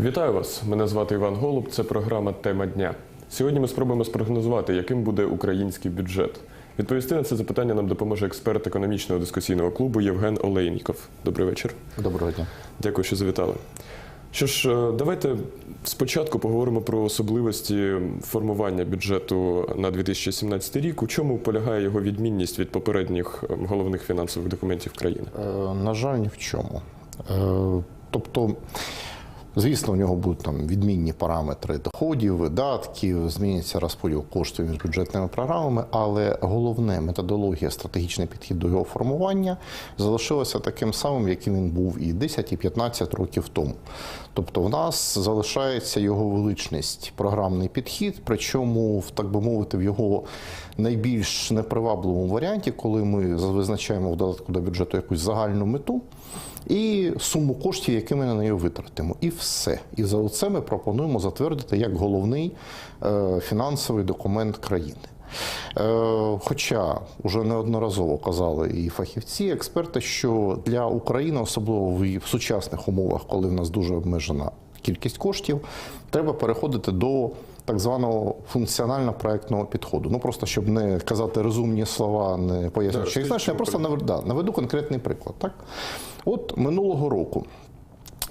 Вітаю вас! Мене звати Іван Голуб. Це програма Тема дня. Сьогодні ми спробуємо спрогнозувати, яким буде український бюджет. Відповісти на це запитання нам допоможе експерт економічного дискусійного клубу Євген Олейніков. Добрий вечір. Доброго дня. Дякую, що завітали. Що ж, е, давайте спочатку поговоримо про особливості формування бюджету на 2017 рік. У чому полягає його відмінність від попередніх е, головних фінансових документів країни? Е, на жаль, ні в чому. Е, тобто, звісно, у нього будуть там відмінні параметри доходів, видатків, зміниться розподіл коштів між бюджетними програмами, але головне методологія, стратегічний підхід до його формування залишилася таким самим, яким він був і 10, і 15 років тому. Тобто, в нас залишається його величність, програмний підхід, причому, в, так би мовити, в його найбільш непривабливому варіанті, коли ми визначаємо в додатку до бюджету якусь загальну мету і суму коштів, які ми на неї витратимо. І все. І за це ми пропонуємо затвердити як головний е, фінансовий документ країни. Е, Хоча вже неодноразово казали і фахівці, і експерти, що для України, особливо в в сучасних умовах, коли в нас дуже обмежена кількість коштів, треба переходити до так званого функціонально-проектного підходу. Ну просто щоб не казати розумні слова, не пояснюючи їх значення, я просто наведу, да, наведу конкретний приклад. Так? От минулого року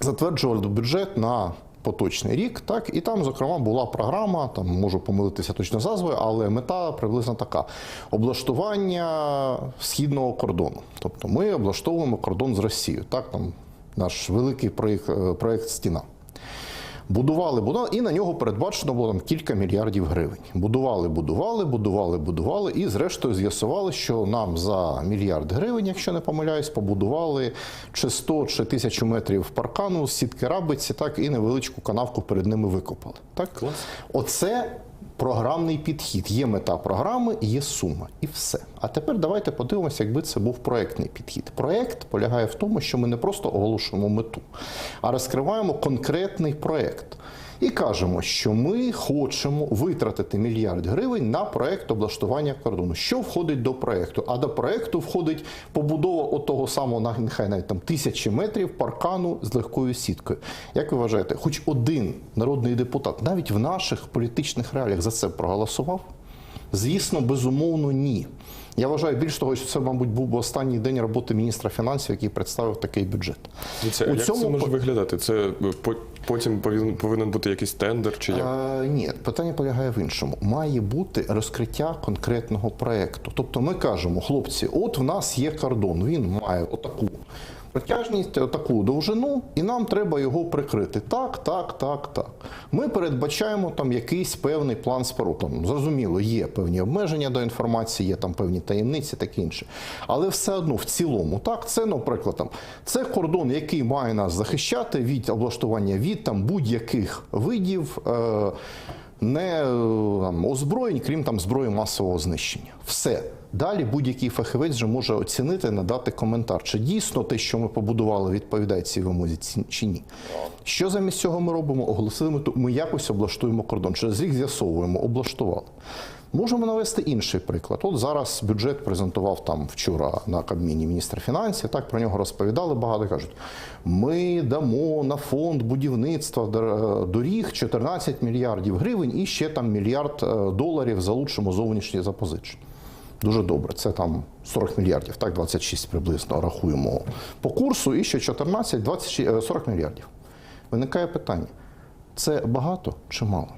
затверджували бюджет на поточний рік, так і там, зокрема, була програма, там можу помилитися точно з назвою, але мета приблизно така: облаштування східного кордону. Тобто ми облаштовуємо кордон з Росією. Так, там наш великий проєкт, е, проєкт стіна. Будували, будували, і на нього передбачено було там кілька мільярдів гривень. Будували, будували, будували, будували, і зрештою з'ясували, що нам за мільярд гривень, якщо не помиляюсь, побудували чи 100 чи 1000 метрів паркану, сітки рабиці, так і невеличку канавку перед ними викопали. Так, Клас. оце програмний підхід. Є мета програми, є сума, і все. А тепер давайте подивимося, якби це був проектний підхід. Проект полягає в тому, що ми не просто оголошуємо мету, а розкриваємо конкретний проект. І кажемо, що ми хочемо витратити мільярд гривень на проект облаштування кордону. Що входить до проекту? А до проекту входить побудова отого самого нехай навіть там тисячі метрів паркану з легкою сіткою. Як ви вважаєте, хоч один народний депутат навіть в наших політичних реаліях за це проголосував? Звісно, безумовно, ні. Я вважаю більш того, що це, мабуть, був би останній день роботи міністра фінансів, який представив такий бюджет. Дивіться, У як цьому це може виглядати? Це е, потім повинен, повинен бути якийсь тендер чи як? Е, ні, питання полягає в іншому. Має бути розкриття конкретного проекту. Тобто ми кажемо, хлопці, от в нас є кордон, він має отаку протяжність, отаку довжину, і нам треба його прикрити. Так, так, так, так. Ми передбачаємо там якийсь певний план споруд. Там, зрозуміло, є певні обмеження до інформації, є там певні таємниці, таке інше. Але все одно в цілому, так, це, наприклад, там, це кордон, який має нас захищати від облаштування від там будь-яких видів. Е- не е, там, озброєнь, крім там зброї масового знищення. Все. Далі будь-який фахівець вже може оцінити, надати коментар, чи дійсно те, що ми побудували, відповідає цій вимозі чи ні. Що замість цього ми робимо? Оголосили ми, ми якось облаштуємо кордон. Через рік з'ясовуємо, облаштували. Можемо навести інший приклад. От зараз бюджет презентував там вчора на Кабміні міністр фінансів. Так про нього розповідали багато. Кажуть, ми дамо на фонд будівництва доріг 14 мільярдів гривень і ще там мільярд е, доларів залучимо зовнішні запозичення. Дуже добре. Це там 40 мільярдів, так 26 приблизно рахуємо по курсу, і ще 14, 26, е, 40 мільярдів. Виникає питання: це багато чи мало?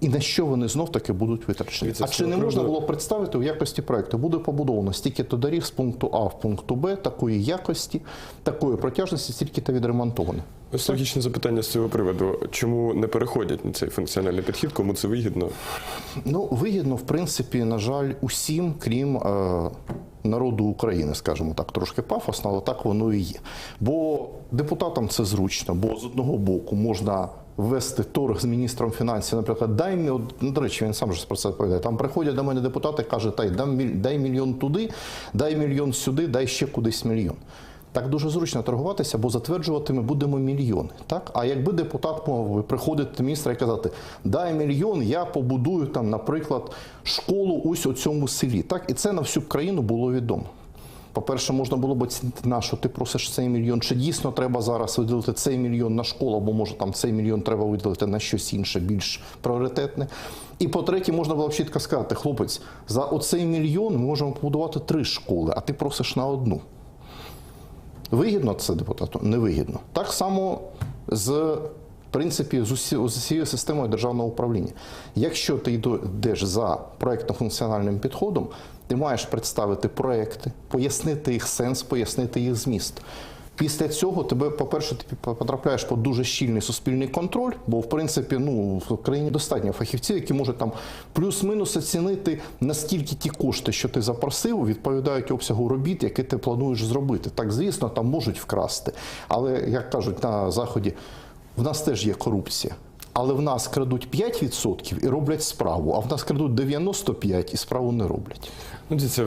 І на що вони знов таки будуть витрачені? А чи не можна було представити в якості проекту? Буде побудовано стільки-то доріг з пункту А в пункту Б, такої якості, такої протяжності, стільки-то відремонтовано. Ось логічне запитання з цього приводу. Чому не переходять на цей функціональний підхід? Кому це вигідно? Ну, вигідно, в принципі, на жаль, усім, крім е, народу України, скажімо так, трошки пафосно, але так воно і є. Бо депутатам це зручно, бо з одного боку можна ввести торг з міністром фінансів, наприклад, дай мені, ну, до речі, він сам же про це відповідає. Там приходять до мене депутати, кажуть, дай, дай мільйон туди, дай мільйон сюди, дай ще кудись мільйон. Так дуже зручно торгуватися, бо затверджувати ми будемо мільйони. Так? А якби депутат би приходити до міністра і казати, дай мільйон, я побудую там, наприклад, школу ось у цьому селі. Так? І це на всю країну було відомо. По-перше, можна було б оцінити, на що ти просиш цей мільйон. Чи дійсно треба зараз виділити цей мільйон на школу, або може там цей мільйон треба виділити на щось інше, більш пріоритетне. І по-третє, можна було б чітко сказати, хлопець, за оцей мільйон ми можемо побудувати три школи, а ти просиш на одну. Вигідно це депутату? Невигідно. Так само з принципі з усі- з усією системою державного управління. Якщо ти йдеш за проєктно-функціональним підходом, ти маєш представити проекти, пояснити їх сенс, пояснити їх зміст. Після цього тебе, по-перше, ти потрапляєш під дуже щільний суспільний контроль, бо в принципі ну в країні достатньо фахівців, які можуть там плюс-мінус оцінити наскільки ті кошти, що ти запросив, відповідають обсягу робіт, які ти плануєш зробити. Так, звісно, там можуть вкрасти. Але як кажуть на заході, в нас теж є корупція. Але в нас крадуть 5% і роблять справу, а в нас крадуть 95% і справу не роблять. Ну, дивіться,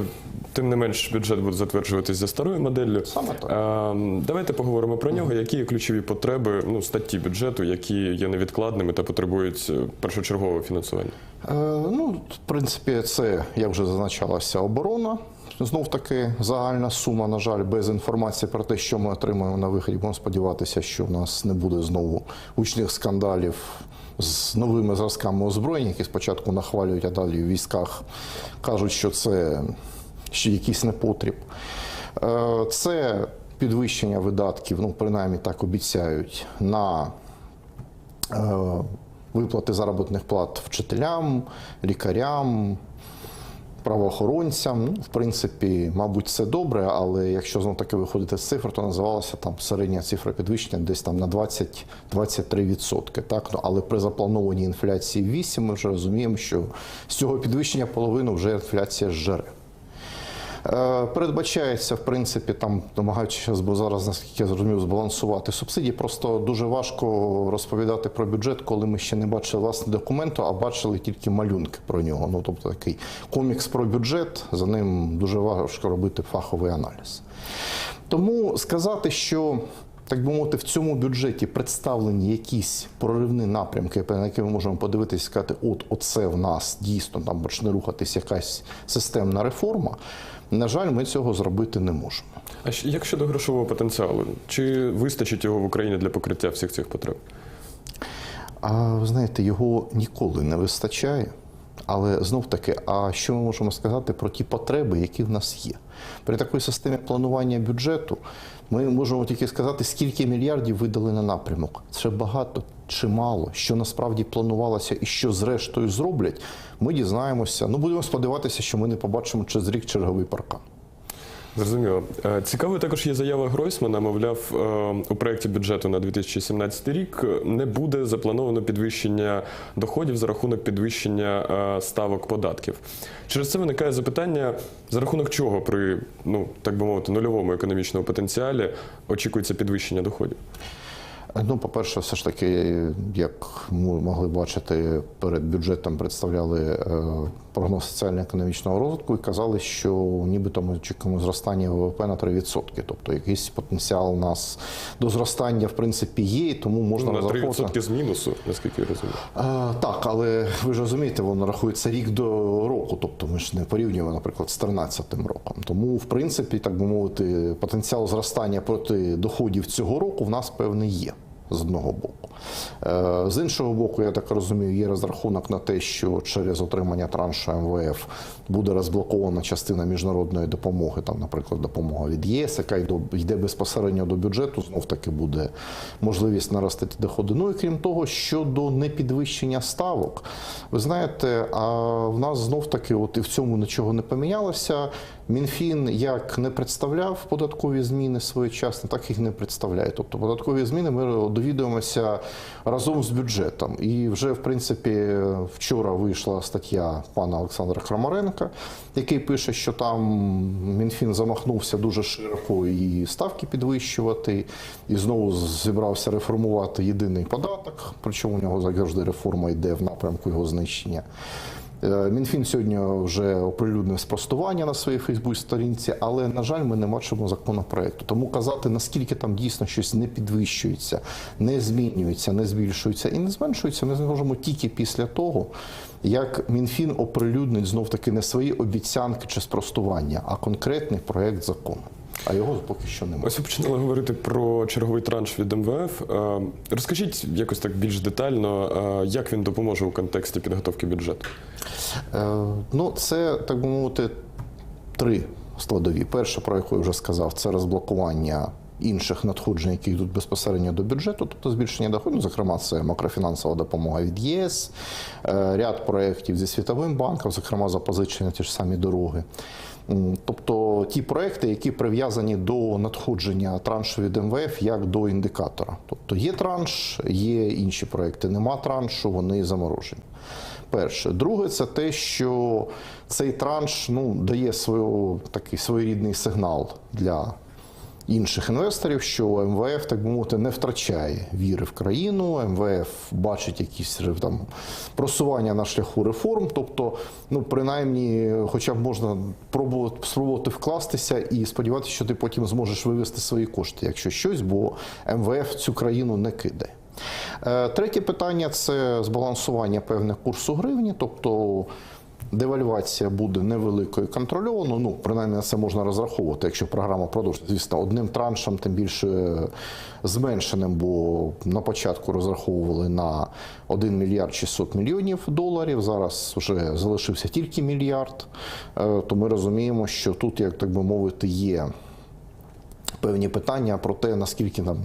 тим не менш, бюджет буде затверджуватись за старою моделлю. Саме так. Е, Давайте поговоримо про нього. Які є ключові потреби ну, статті бюджету, які є невідкладними та потребують е, першочергового фінансування? Е, ну, в принципі, це, як вже зазначалося, оборона. Знов таки загальна сума, на жаль, без інформації про те, що ми отримаємо на виході. Будемо сподіватися, що в нас не буде знову гучних скандалів з новими зразками озброєння, які спочатку нахвалюють, а далі в військах кажуть, що це ще якийсь непотріб. Е, Це підвищення видатків, ну принаймні так обіцяють, на е, виплати заробітних плат вчителям, лікарям, правоохоронцям. Ну, в принципі, мабуть, це добре, але якщо знов таки виходити з цифр, то називалася там середня цифра підвищення десь там на 20-23%. Так? Ну, але при запланованій інфляції 8 ми вже розуміємо, що з цього підвищення половину вже інфляція зжере. Е, Передбачається, в принципі, там намагаючись бо зараз, наскільки я зрозумів, збалансувати субсидії. Просто дуже важко розповідати про бюджет, коли ми ще не бачили власне документу, а бачили тільки малюнки про нього. Ну тобто такий комікс про бюджет, за ним дуже важко робити фаховий аналіз. Тому сказати, що. Так би мовити, в цьому бюджеті представлені якісь проривні напрямки, на які ми можемо подивитися і сказати, от оце в нас дійсно там почне рухатись якась системна реформа. На жаль, ми цього зробити не можемо. А як щодо грошового потенціалу? Чи вистачить його в Україні для покриття всіх цих потреб? А ви знаєте, його ніколи не вистачає. Але знов таки, а що ми можемо сказати про ті потреби, які в нас є? При такій системі планування бюджету ми можемо тільки сказати, скільки мільярдів видали на напрямок. Це багато чи мало, що насправді планувалося і що зрештою зроблять. Ми дізнаємося. Ну будемо сподіватися, що ми не побачимо через рік черговий паркан. Зрозуміло. Е, Цікавою також є заява Гройсмана. Мовляв, е, у проєкті бюджету на 2017 рік не буде заплановано підвищення доходів за рахунок підвищення е, ставок податків. Через це виникає запитання, за рахунок чого при ну так би мовити нульовому економічному потенціалі очікується підвищення доходів. Ну, по-перше, все ж таки, як ми могли бачити, перед бюджетом представляли прогноз соціально-економічного розвитку і казали, що нібито ми очікуємо зростання ВВП на 3%. Тобто якийсь потенціал у нас до зростання, в принципі, є, і тому можна Ну, на 3% з мінусу, наскільки я розумію. А, так, але ви ж розумієте, воно рахується рік до року, тобто ми ж не порівнюємо, наприклад, з 13 роком. Тому, в принципі, так би мовити, потенціал зростання проти доходів цього року в нас певний є. З одного боку. Е, З іншого боку, я так розумію, є розрахунок на те, що через отримання траншу МВФ буде розблокована частина міжнародної допомоги, там, наприклад, допомога від ЄС, яка йде- безпосередньо до бюджету, знов таки буде можливість наростити доходи. Ну і крім того, щодо непідвищення ставок, ви знаєте, а в нас знов таки, от і в цьому нічого не помінялося. Мінфін як не представляв податкові зміни своєчасно, так їх не представляє. Тобто податкові зміни ми довідуємося разом з бюджетом. І вже, в принципі, вчора вийшла стаття пана Олександра Крамаренка, який пише, що там Мінфін замахнувся дуже широко і ставки підвищувати, і знову зібрався реформувати єдиний податок. Причому у нього завжди реформа йде в напрямку його знищення. Е, Мінфін сьогодні вже оприлюднив спростування на своїй Фейсбук-сторінці, але на жаль, ми не бачимо законопроекту. Тому казати, наскільки там дійсно щось не підвищується, не змінюється, не збільшується і не зменшується, ми зможемо тільки після того, як Мінфін оприлюднить знов таки не свої обіцянки чи спростування, а конкретний проект закону. А його поки що немає. Ось ви починали говорити про черговий транш від МВФ. Е, Розкажіть якось так більш детально, е, як він допоможе у контексті підготовки бюджету. Е, Ну, це так би мовити, три складові. Перше, про яку я вже сказав, це розблокування інших надходжень, які йдуть безпосередньо до бюджету, тобто збільшення доходів. Зокрема, це макрофінансова допомога від ЄС, ряд проєктів зі Світовим банком, зокрема запозичення ті ж самі дороги. Тобто ті проекти, які прив'язані до надходження траншу від МВФ як до індикатора. Тобто є транш, є інші проекти, нема траншу, вони заморожені. Перше. Друге, це те, що цей транш ну, дає свою, такий своєрідний сигнал для інших інвесторів, що МВФ, так би мовити, не втрачає віри в країну. МВФ бачить якісь там просування на шляху реформ. Тобто, ну принаймні, хоча б можна пробувати спробувати вкластися і сподіватися, що ти потім зможеш вивести свої кошти, якщо щось, бо МВФ цю країну не кидає. Е, Третє питання це збалансування певних курсу гривні, тобто девальвація буде невеликою контрольовано. Ну, принаймні на це можна розраховувати, якщо програма продовжить. Звісно, одним траншем, тим більше зменшеним, бо на початку розраховували на 1 мільярд 600 мільйонів доларів. Зараз вже залишився тільки мільярд. Е, То ми розуміємо, що тут, як так би мовити, є певні питання про те, наскільки нам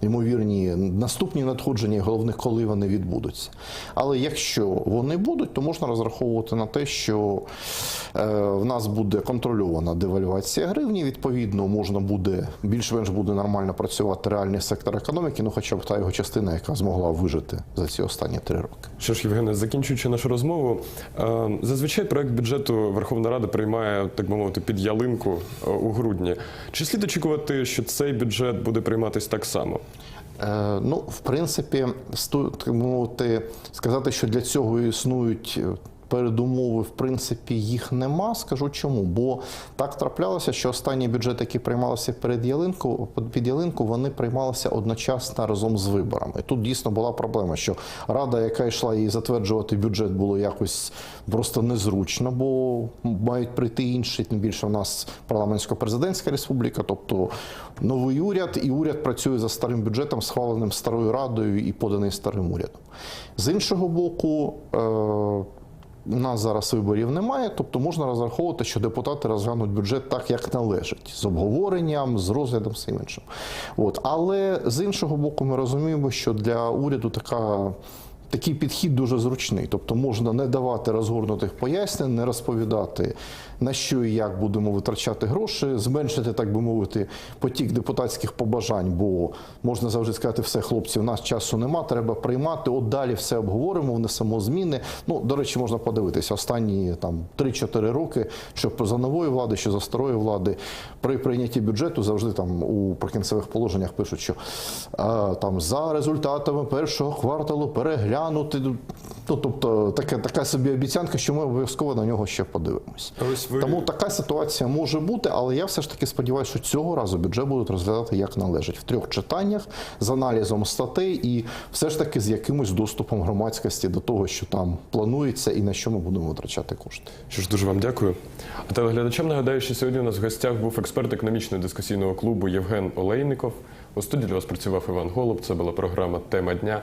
ймовірні наступні надходження, головне, коли вони відбудуться. Але якщо вони будуть, то можна розраховувати на те, що е, в нас буде контрольована девальвація гривні. Відповідно, можна буде більш-менш буде нормально працювати реальний сектор економіки, ну хоча б та його частина, яка змогла вижити за ці останні три роки. Що ж, Євгене, закінчуючи нашу розмову, е, зазвичай проект бюджету Верховна Рада приймає, так би мовити, під ялинку е, у грудні. Чи слід очікувати, що цей бюджет буде прийматись так само? Е, Ну, в принципі, сказати, що для цього існують е, передумови, в принципі, їх нема. Скажу чому. Бо так траплялося, що останні бюджети, які приймалися перед ялинку, під ялинку, вони приймалися одночасно разом з виборами. І тут дійсно була проблема, що рада, яка йшла її затверджувати бюджет, було якось просто незручно, бо мають прийти інші. Тим більше у нас парламентсько-президентська республіка, тобто новий уряд, і уряд працює за старим бюджетом, схваленим старою радою і поданий старим урядом. З іншого боку, е, у нас зараз виборів немає, тобто можна розраховувати, що депутати розглянуть бюджет так, як належить, з обговоренням, з розглядом всім іншим. От. Але з іншого боку, ми розуміємо, що для уряду така. Такий підхід дуже зручний, тобто можна не давати розгорнутих пояснень, не розповідати на що і як будемо витрачати гроші, зменшити, так би мовити, потік депутатських побажань, бо можна завжди сказати, все, хлопці, у нас часу нема, треба приймати. От далі все обговоримо, внесемо зміни. Ну, до речі, можна подивитися останні там 3-4 роки, що за нової влади, що за старої влади, при прийнятті бюджету завжди там у прикінцевих положеннях пишуть, що там за результатами першого кварталу переглянути. Ну, тобто така, така собі обіцянка, що ми обов'язково на нього ще подивимось. Ось ви- Тому така ситуація може бути, але я все ж таки сподіваюся, що цього разу бюджет будуть розглядати як належить в трьох читаннях з аналізом статей і все ж таки з якимось доступом громадськості до того, що там планується і на що ми будемо витрачати кошти. Що ж, дуже вам дякую. А телеглядачам нагадаю, що сьогодні у нас в гостях був експерт економічного дискусійного клубу Євген Олейников. У студії для вас працював Іван Голуб. Це була програма Тема дня.